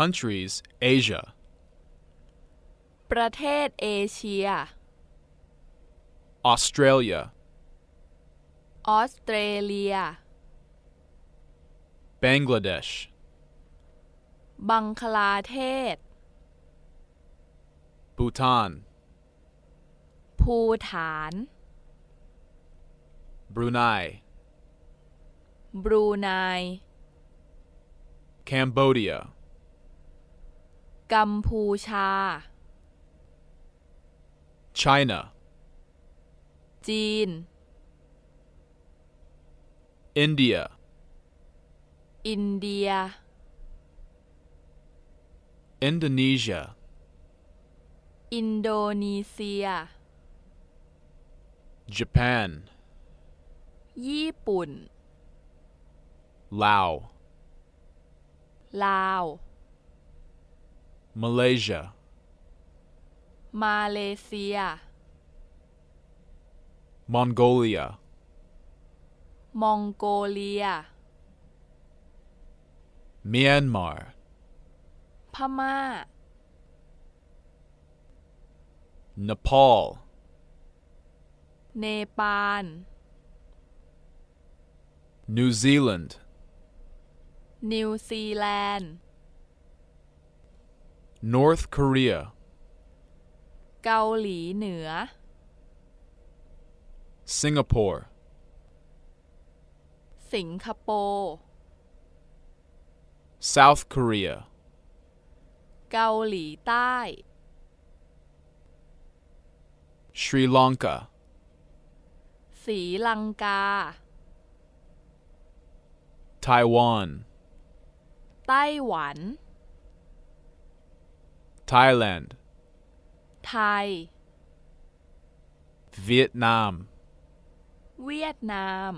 countries Asia ประเทศเอเชีย Australia ออสเตรเลีย Bangladesh บังคลาเทศ Bhutan ภูฐาน Brunei บรูไน Cambodia กัมพูชา China จีน India อินเดีย Indonesia อินโดนีเซีย Japan ญี่ปุ่น Lao ลาว Malaysia มาเ Malaysia. Malaysia. Mongolia. Mongolia. Myanmar. Pama. Nepal. Nepal. New Zealand. New Zealand. North Korea เกาหลีเหนือ Singapore สิงคโปร์ South Korea เกาหลีใต้ Sri Lanka ศรีลังกา Taiwan ไต้หวัน Thailand ไทย Vietnam เวียดนาม